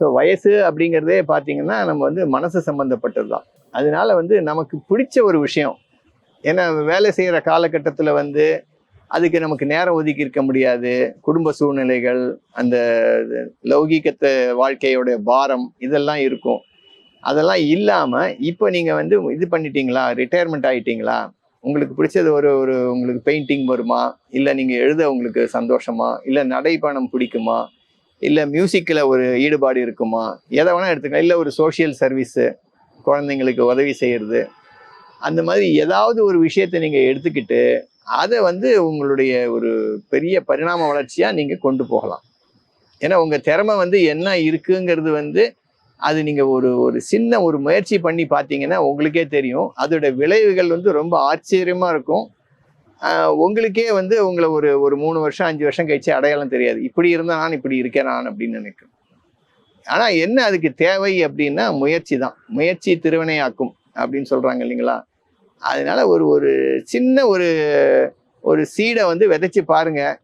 So வயசு அப்படிங்கிறதே பார்த்தீங்கன்னா நம்ம வந்து மனசு சம்மந்தப்பட்டது தான் அதனால வந்து நமக்கு பிடிச்ச ஒரு விஷயம். ஏன்னா வேலை செய்கிற காலகட்டத்தில் வந்து அதுக்கு நமக்கு நேரம் ஒதுக்கி இருக்க முடியாது. குடும்ப சூழ்நிலைகள் அந்த லௌகீகத்தை வாழ்க்கையோடைய பாரம் இதெல்லாம் இருக்கும். அதெல்லாம் இல்லாமல் இப்போ நீங்கள் வந்து இது பண்ணிட்டீங்களா? ரிட்டையர்மெண்ட் ஆகிட்டீங்களா உங்களுக்கு பிடிச்சது ஒரு ஒரு உங்களுக்கு பெயிண்டிங் வருமா? இல்லை நீங்கள் எழுத உங்களுக்கு சந்தோஷமா? இல்லை நடைப்பயணம் பிடிக்குமா? இல்லை மியூசிக்கில் ஒரு ஈடுபாடு இருக்குமா? எதை வேணால் எடுத்துக்கலாம். இல்லை ஒரு சோஷியல் சர்வீஸு குழந்தைங்களுக்கு உதவி செய்கிறது அந்த மாதிரி ஏதாவது ஒரு விஷயத்தை நீங்கள் எடுத்துக்கிட்டு அதை வந்து உங்களுடைய ஒரு பெரிய பரிணாம வளர்ச்சியாக நீங்கள் கொண்டு போகலாம். ஏன்னா உங்கள் திறமை வந்து என்ன இருக்குங்கிறது வந்து அது நீங்கள் ஒரு ஒரு சின்ன ஒரு முயற்சி பண்ணி பார்த்தீங்கன்னா உங்களுக்கே தெரியும். அதோட விளைவுகள் வந்து ரொம்ப ஆச்சரியமாக இருக்கும். உங்களுக்கே வந்து உங்களை ஒரு ஒரு மூணு வருஷம் அஞ்சு வருஷம் கழிச்சு அடையாளம் தெரியாது. இப்படி இருந்தால் நான் இப்படி இருக்கேன் நான் அப்படின்னு நினைக்கிறேன் ஆனால் என்ன அதுக்கு தேவை அப்படின்னா முயற்சி தான். முயற்சி திருவினையாக்கும் அப்படின்னு சொல்கிறாங்க இல்லைங்களா? அதனால ஒரு ஒரு சின்ன ஒரு ஒரு சீடை வந்து விதைச்சி பாருங்கள்